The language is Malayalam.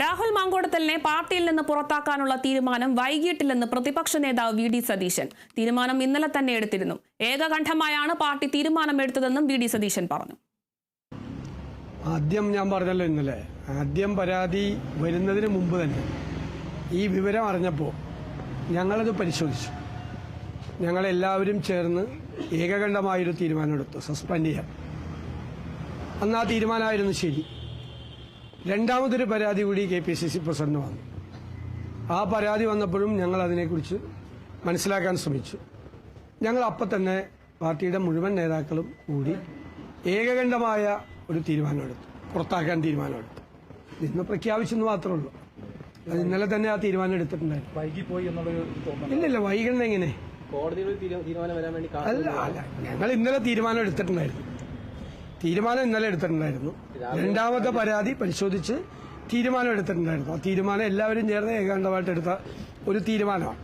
രാഹുൽ മാങ്കോടത്തലിനെ പാർട്ടിയിൽ നിന്ന് പുറത്താക്കാനുള്ള തീരുമാനം വൈകിട്ടില്ലെന്ന് പ്രതിപക്ഷ നേതാവ് വി ഡി സതീശൻ. തീരുമാനം ഇന്നലെ തന്നെ എടുത്തിരുന്നു. ഏകകണ്ഠമായാണ് പാർട്ടി തീരുമാനമെടുത്തതെന്നും വി ഡി സതീശൻ പറഞ്ഞു. ആദ്യം ഞാൻ പറഞ്ഞല്ലോ ഇന്നലെ. ആദ്യം പരാതി വരുന്നതിന് മുമ്പ് തന്നെ. ഈ വിവരം അറിഞ്ഞപ്പോൾ ഞങ്ങളത് പരിശോധിച്ചു. ഞങ്ങളെല്ലാവരും ചേർന്ന് ഏകകണ്ഠമായൊരു തീരുമാനമെടുത്തു. സസ്പെൻഡ് ചെയ്യാൻ. അന്ന് ആ തീരുമാനമായിരുന്നു ശരി. രണ്ടാമതൊരു പരാതി കൂടി K P C C president വന്നു. ആ പരാതി വന്നപ്പോഴും ഞങ്ങൾ അതിനെക്കുറിച്ച് മനസ്സിലാക്കാൻ ശ്രമിച്ചു. ഞങ്ങൾ അപ്പം തന്നെ പാർട്ടിയുടെ മുഴുവൻ നേതാക്കളും കൂടി ഏകകണ്ഠമായ ഒരു തീരുമാനമെടുത്തു. പുറത്താക്കാൻ തീരുമാനമെടുത്തു. ഇന്ന് പ്രഖ്യാപിച്ചെന്ന് മാത്രമേ ഉള്ളൂ. അത് ഇന്നലെ തന്നെ ആ തീരുമാനം എടുത്തിട്ടുണ്ടായിരുന്നു. വൈകിപ്പോയി എന്നുള്ളൊരു ഇല്ലില്ല വൈകണ്ട എങ്ങനെ? കോടതിയിൽ ഒരു തീരുമാനം വരാൻ വേണ്ടി അല്ല അല്ല ഞങ്ങൾ ഇന്നലെ തീരുമാനം എടുത്തിട്ടുണ്ടായിരുന്നു. തീരുമാനം ഇന്നലെ എടുത്തിട്ടുണ്ടായിരുന്നു. രണ്ടാമത്തെ പരാതി പരിശോധിച്ച് തീരുമാനം എടുത്തിട്ടുണ്ടായിരുന്നു. ആ തീരുമാനം എല്ലാവരും ചേർന്ന് ഏകാന്തമായിട്ട് എടുത്ത ഒരു തീരുമാനമാണ്.